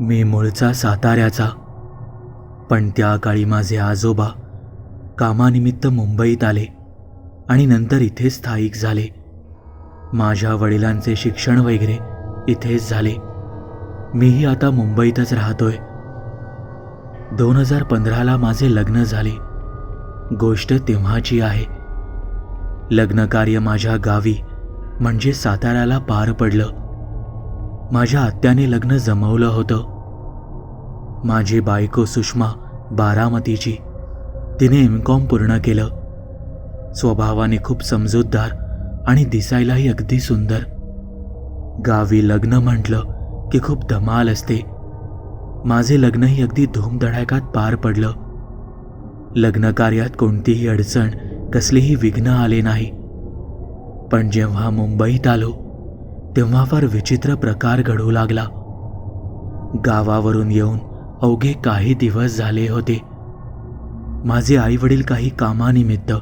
मी मूळचा साताऱ्याचा. पण त्या काळी माझे आजोबा कामानिमित्त मुंबईत आले आणि नंतर इथे स्थायिक झाले. माझ्या वडिलांचे शिक्षण वगैरे इथेच झाले. मीही आता मुंबईतच राहतोय. दोन हजार पंधराला माझे लग्न झाले. गोष्ट तेव्हाची आहे. लग्नकार्य माझ्या गावी म्हणजे साताऱ्याला पार पडलं. माझ्या आत्याने लग्न जमवलं होतं. माझी बायको सुषमा बारामतीची. तिने एम कॉम पूर्ण केलं. स्वभावाने खूप समजूतदार आणि दिसायलाही अगदी सुंदर. गावी लग्न म्हटलं की खूप धमाल असते. माझे लग्नही अगदी धूमधडाक्यात पार पडलं. लग्नकार्यात कोणतीही अडचण कसलेही विघ्न आले नाही. पण जेव्हा मुंबईत आलो तेव्हा फार विचित्र प्रकार घडू लागला. गावावरून येऊन अवघे काही दिवस झाले होते. माझे आई वडील काही कामानिमित्त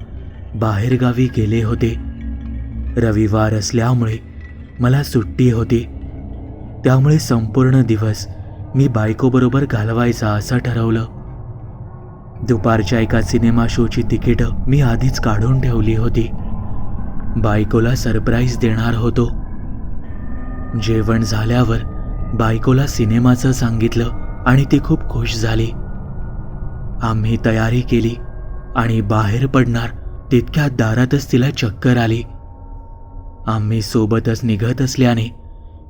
बाहेरगावी गेले होते. रविवार असल्यामुळे मला सुट्टी होती. त्यामुळे संपूर्ण दिवस मी बायकोबरोबर घालवायचा असं ठरवलं. दुपारच्या एका सिनेमा शोची तिकीटं मी आधीच काढून ठेवली होती. बायकोला सरप्राईज देणार होतो. जेवण झाल्यावर बायकोला सिनेमाचं सांगितलं. आणि ती खूप खुश झाली. आम्ही तयारी केली आणि बाहेर पडणार तितक्या दारातच तिला चक्कर आली. आम्ही सोबतच निघत असल्याने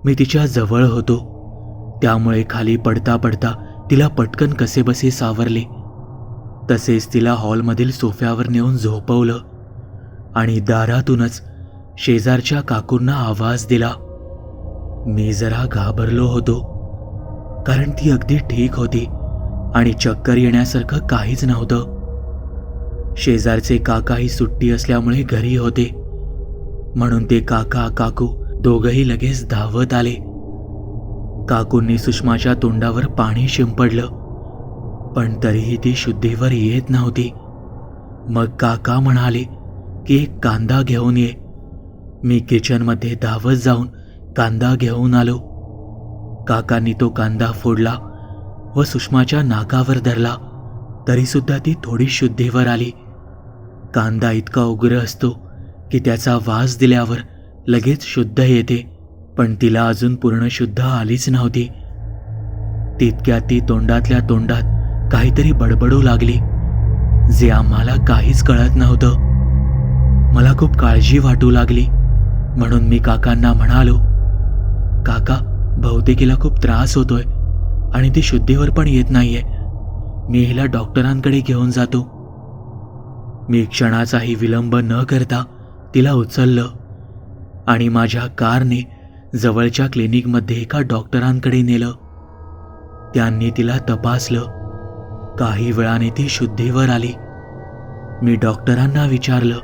मी तिच्या जवळ होतो. त्यामुळे खाली पडता पडता तिला पटकन कसेबसे सावरले. तसेच तिला हॉलमधील सोफ्यावर नेऊन झोपवलं आणि दारातूनच शेजारच्या काकूंना आवाज दिला. मी जरा घाबरलो होतो. कारण ती अगदी ठीक होती आणि चक्कर येण्यासारखं काहीच नव्हतं. शेजारचे काकाही सुट्टी असल्यामुळे घरी होते. म्हणून ते काका काकू दोघही लगेच धावत आले. काकूंनी सुषमाच्या तोंडावर पाणी शिंपडलं पण तरीही ती शुद्धीवर येत नव्हती. मग काका म्हणाले की एक कांदा घेऊन ये. मी किचनमध्ये धावत जाऊन कांदा घेऊन आलो. काकांनी तो कांदा फोडला व सुषमाच्या नाकावर धरला. तरीसुद्धा ती थोडी शुद्धीवर आली. कांदा इतका उग्र असतो की त्याचा वास दिल्यावर लगेच शुद्ध येते पण तिला अजून पूर्ण शुद्ध आलीच नव्हती. तितक्या ती तोंडातल्या तोंडात काहीतरी बडबडू लागली जे आम्हाला काहीच कळत नव्हतं. मला खूप काळजी वाटू लागली म्हणून मी काकांना म्हणालो काका बहुतेकीला खूप त्रास होतोय आणि ती शुद्धीवर पण येत नाहीये. मी हिला डॉक्टरांकडे घेऊन जातो. मी क्षणाचाही विलंब न करता तिला उचललं आणि माझ्या कारने जवळच्या क्लिनिकमध्ये एका डॉक्टरांकडे नेलं. त्यांनी तिला तपासलं. काही वेळाने ती शुद्धीवर आली. मी डॉक्टरांना विचारलं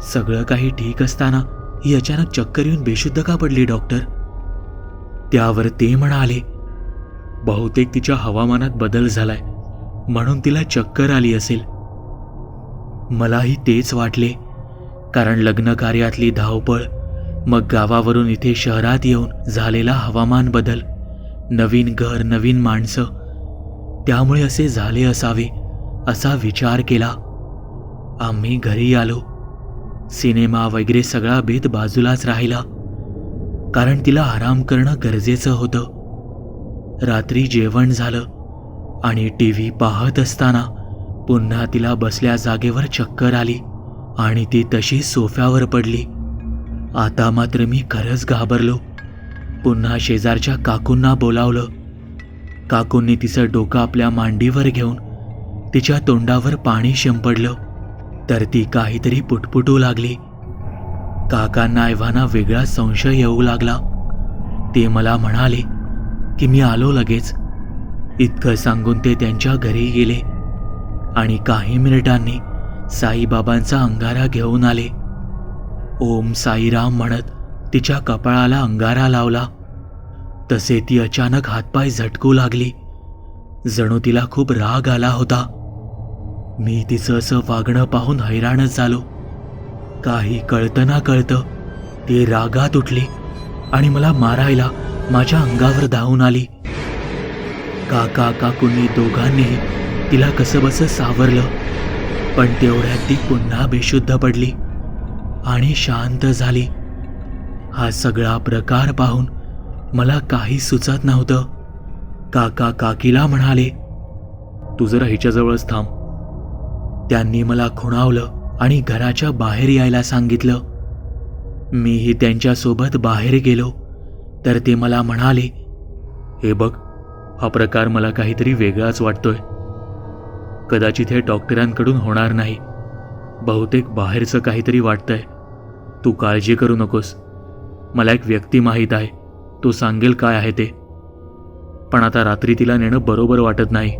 सगळं काही ठीक असताना ही अचानक चक्कर येऊन बेशुद्ध का पडली डॉक्टर? त्यावर ते म्हणाले बहुतेक तिच्या हवामानात बदल झालाय म्हणून तिला चक्कर आली असेल. मलाही तेच वाटले कारण लग्न कार्यातली धावपळ मग गावावरून इथे शहरात येऊन झालेला हवामान बदल नवीन घर नवीन माणसं त्यामुळे असे झाले असावे असा विचार केला. आम्ही घरी आलो. सिनेमा वगैरे सगळा बेत बाजूलाच राहिला. कारण तिला आराम करणं गरजेचं होतं. रात्री जेवण झालं आणि टी व्ही पाहत असताना पुन्हा तिला बसल्या जागेवर चक्कर आली आणि ती तशी सोफ्यावर पडली. आता मात्र मी खरंच घाबरलो. पुन्हा शेजारच्या काकूंना बोलावलं. काकूंनी तिचं डोकं आपल्या मांडीवर घेऊन तिच्या तोंडावर पाणी शिंपडलं. तर ती काहीतरी पुटपुटू लागली. काकांना एव्हाना वेगळा संशय येऊ लागला. ते मला म्हणाले की मी आलो लगेच. इतकं सांगून ते त्यांच्या घरी गेले आणि काही मिनिटांनी साईबाबांचा अंगारा घेऊन आले. ओम साईराम म्हणत तिच्या कपाळाला अंगारा लावला. तसे ती अचानक हातपाय झटकू लागली. जणू तिला खूप राग आला होता. मी तिचं असं वागणं पाहून हैराणच झालो. काही कळतं ना कळतं. ती रागात उठली आणि मला मारायला माझ्या अंगावर धावून आली. काका काकूंनी दोघांनीही तिला कसंबसं सावरलं पण तेवढ्यात ती पुन्हा बेशुद्ध पडली आणि शांत झाली. हा सगळा प्रकार पाहून मला काही सुचत नव्हतं. काका काकीला म्हणाले तू जरा हिच्याजवळच थांब. त्यांनी मला खुणावलं आणि घराच्या बाहेर यायला सांगितलं. मीही त्यांच्यासोबत बाहेर गेलो तर ते मला म्हणाले हे बघ हा प्रकार मला काहीतरी वेगळाच वाटतोय. कदाचित हे डॉक्टरांकडून होणार नाही. बहुतेक बाहेरचं काहीतरी वाटतंय. तू काळजी करू नकोस. मला एक व्यक्ती माहीत आहे. तो सांगेल काय आहे ते. पण आता रात्री तिला नेणं बरोबर वाटत नाही.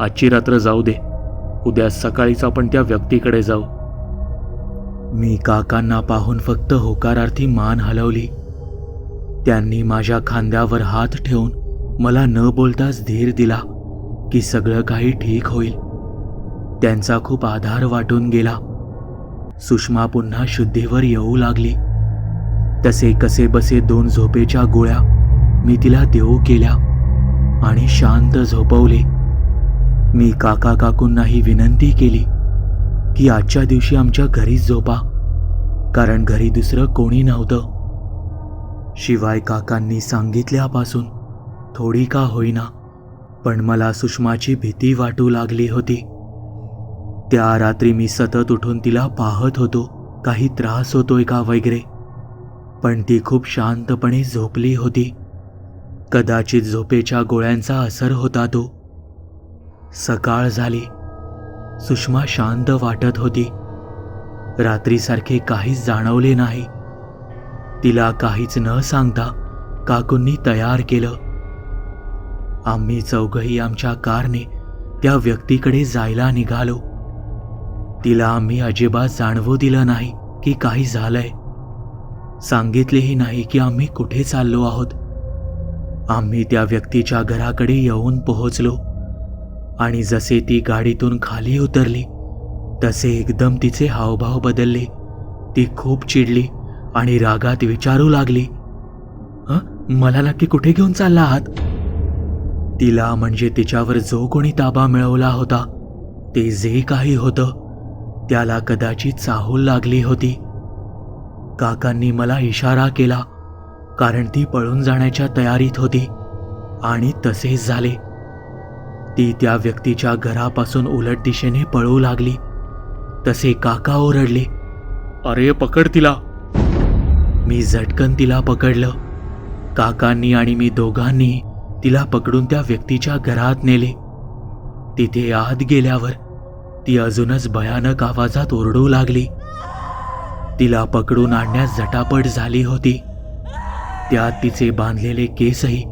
आजची रात्र जाऊ दे. उद्या सकाळीच आपण त्या व्यक्तीकडे जाऊ. मी काकांना पाहून फक्त होकारार्थी मान हलवली. त्यांनी माझ्या खांद्यावर हात ठेवून मला न बोलताच धीर दिला की सगळं काही ठीक होईल. त्यांचा खूप आधार वाटून गेला. सुषमा पुन्हा शुद्धीवर येऊ लागली. तसे कसे बसे दोन झोपेच्या गोळ्या मी तिला देऊ केल्या आणि शांत झोपवले. मी काका काकूंनाही विनंती केली की आजच्या दिवशी आमच्या घरीच झोपा कारण घरी दुसरं कोणी नव्हतं. शिवाय काकांनी सांगितल्यापासून थोडी का होईना पण मला सुषमाची भीती वाटू लागली होती. त्या रात्री मी सतत उठून तिला पाहत होतो काही त्रास होतोय का वगैरे पण ती खूप शांतपणे झोपली होती. कदाचित झोपेच्या गोळ्यांचा असर होता तो सकाळ झाली. सुषमा शांत वाटत होती. रात्रीसारखे काहीच जाणवले नाही. तिला काहीच न सांगता काकूंनी तयार केलं. आम्ही चौघही आमच्या कारने त्या व्यक्तीकडे जायला निघालो. तिला आम्ही अजिबात जाणवू दिलं नाही की काही झालंय. सांगितलेही नाही की आम्ही कुठे चाललो आहोत. आम्ही त्या व्यक्तीच्या घराकडे येऊन पोहोचलो. आणि जसे ती गाडीतून खाली उतरली तसे एकदम तिचे हावभाव बदलले. ती खूप चिडली आणि रागात विचारू लागली "हं? मला नक्की कुठे घेऊन चालला आहात? तिला म्हणजे तिच्यावर जो कोणी ताबा मिळवला होता ते जे काही होतं त्याला कदाचित चाहूल लागली होती. काकांनी मला इशारा केला कारण ती पळून जाण्याच्या तयारीत होती आणि तसेच झाले. ती त्या व्यक्तीच्या घरापासून उलट दिशेने पळू लागली. तसे काका ओरडले अरे पकड तिला. मी झटकन तिला पकडलं. काकांनी आणि मी दोघांनी तिला पकडून त्या व्यक्तीच्या घरात नेले. तिथे आत गेल्यावर ती अजूनच भयानक आवाजात ओरडू लागली. तिला पकडून आणण्यास झटापट झाली होती. त्यात तिचे बांधलेले केसही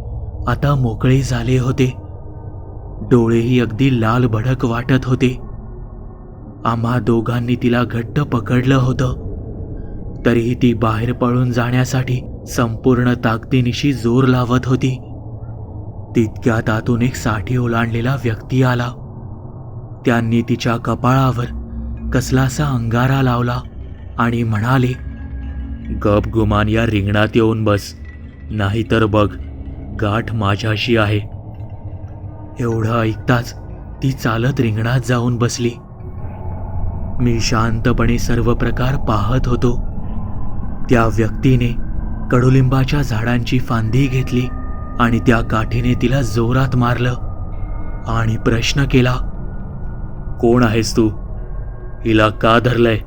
आता मोकळे झाले होते. डोळेही अगदी लाल भडक वाटत होते. आम्हा दोघांनी तिला घट्ट पकडलं होतं. तरीही ती बाहेर पळून जाण्यासाठी संपूर्ण ताकदीनिशी जोर लावत होती. तितक्यात आतून एक साठी ओलांडलेला व्यक्ती आला. त्यांनी तिच्या कपाळावर कसलासा अंगारा लावला आणि म्हणाले गप गुमान या रिंगणात येऊन बस. नाहीतर बघ गाठ माझ्याशी आहे. एवढं ऐकताच ती चालत रिंगणात जाऊन बसली. मी शांतपणे सर्व प्रकार पाहत होतो. त्या व्यक्तीने कडुलिंबाच्या झाडांची फांदी घेतली आणि त्या काठीने तिला जोरात मारलं आणि प्रश्न केला कोण आहेस तू? हिला का धरलंय?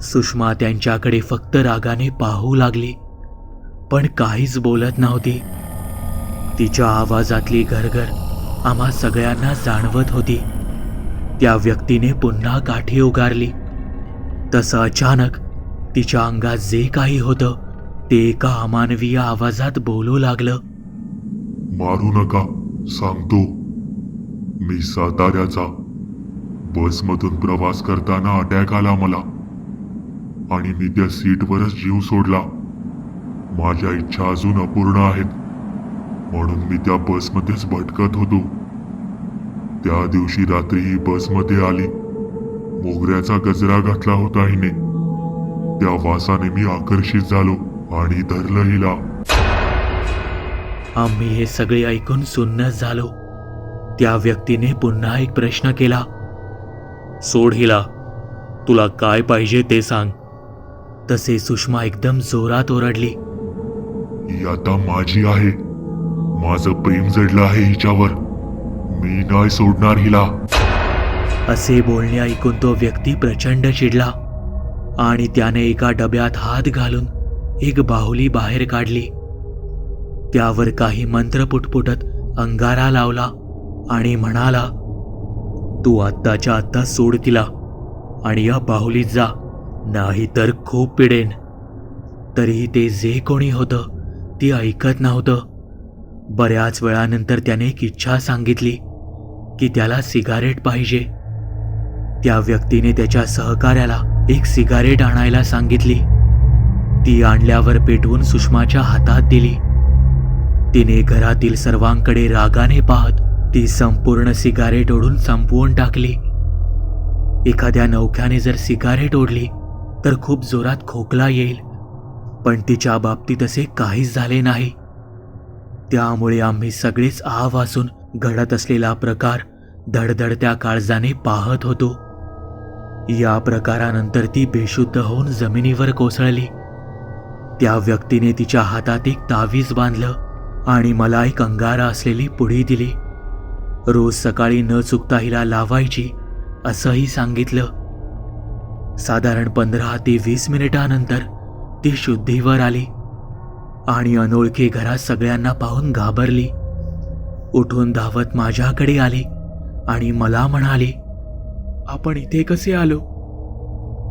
सुषमा त्यांच्याकडे फक्त रागाने पाहू लागली पण काहीच बोलत नव्हती. तिच्या आवाजातली घरघर आम्हा सगळ्यांना जाणवत होती. त्या व्यक्तीने पुन्हा काठी उगारली. तसं अचानक तिच्या अंगात जे काही होतं ते एका अमानवीय आवाजात बोलू लागलं. मारू नका सांगतो. मी साताऱ्याचा. बसमधून प्रवास करताना अटॅक आला मला. आणि मी त्या सीटवरच जीव सोडला. माझ्या इच्छा अजून अपूर्ण आहेत. म्हणून मी त्या बसमध्येच भटकत होतो. त्या दिवशी रात्री ही बसमध्ये आली. मोगऱ्याचा गजरा घातला होता हिने. त्या वासाने मी आकर्षित झालो आणि धरलं हिला. आम्ही हे सगळे ऐकून सुन्नच झालो. त्या व्यक्तीने पुन्हा एक प्रश्न केला. सोड हिला. तुला काय पाहिजे ते सांग. तसे सुषमा एकदम जोरात ओरडली. ही आता माझी आहे. माझं प्रेम जडलं आहे हिच्यावर. मी नाही सोडणार हिला. असे बोलणे ऐकून तो व्यक्ती प्रचंड चिडला आणि त्याने एका डब्यात हात घालून एक बाहुली बाहेर काढली. त्यावर काही मंत्र पुटपुटत अंगारा लावला आणि म्हणाला तू आत्ताच्या आत्ता सोड तिला आणि या बाहुलीत जा नाही तर खूप पिडेन. तरीही ते जे कोणी होतं ते ऐकत नव्हतं. बऱ्याच वेळानंतर त्याने एक इच्छा सांगितली की त्याला सिगारेट पाहिजे. त्या व्यक्तीने त्याच्या सहकार्याला एक सिगारेट आणायला सांगितली. ती आणल्यावर पेटवून सुषमाच्या हातात दिली. तिने घरातील सर्वांकडे रागाने पाहत ती संपूर्ण सिगारेट ओढून संपवून टाकली. एखाद्या नौख्याने जर सिगारेट ओढली तर खूप जोरात खोकला येईल. पण तिच्या बाबतीत असे काहीच झाले नाही. त्यामुळे आम्ही सगळेच आ वाचून घडत असलेला प्रकार धडधडत्या काळजाने पाहत होतो. या प्रकारानंतर ती बेशुद्ध होऊन जमिनीवर कोसळली. त्या व्यक्तीने तिच्या हातात एक तावीज बांधलं आणि मला एक अंगारा असलेली पुढी दिली. रोज सकाळी न चुकता हिला लावायची असंही सांगितलं. साधारण पंधरा ते वीस मिनिटानंतर ती शुद्धीवर आली आणि अनोळखी घरात सगळ्यांना पाहून घाबरली. उठून धावत माझ्याकडे आली आणि मला म्हणाली आपण इथे कसे आलो?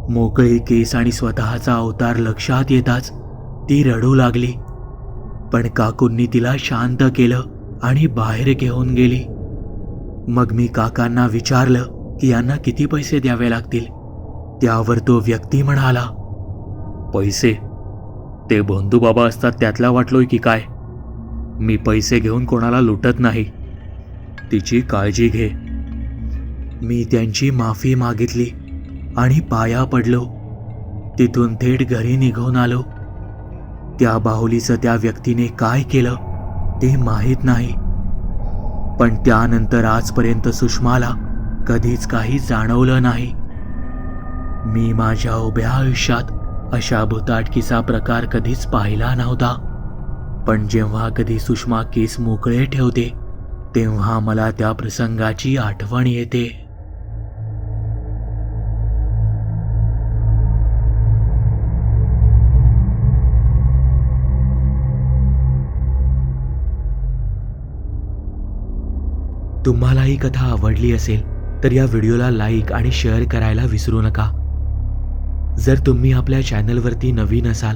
मोकळे केस आणि स्वतःचा अवतार लक्षात येताच ती रडू लागली. पण काकूंनी तिला शांत केलं आणि बाहेर घेऊन गेली. मग मी काकांना विचारलं की यांना किती पैसे द्यावे लागतील? त्यावर तो व्यक्ती म्हणाला पैसे? ते बंधू बाबा असतात त्यातला वाटलोय की काय? मी पैसे घेऊन कोणाला लुटत नाही. तिची काळजी घे. मी त्यांची माफी मागितली आणि पाया पडलो. तिथून थेट घरी निघून आलो. त्या बाहुलीचं त्या व्यक्तीने काय केलं ते माहीत नाही. पण त्यानंतर आजपर्यंत सुषमाला कधीच काही जाणवलं नाही. मी माझ्या उभ्या आयुष्यात अशा भुताटकीचा प्रकार कधीच पाहिला नव्हता. पण जेव्हा कधी सुषमा केस मोकळे ठेवते तेव्हा मला त्या प्रसंगाची आठवण येते. तुम्हाला ही कथा आवडली असेल तर या व्हिडिओला लाईक आणि शेअर करायला विसरू नका. जर तुम्ही आपल्या चॅनलवरती नवीन असाल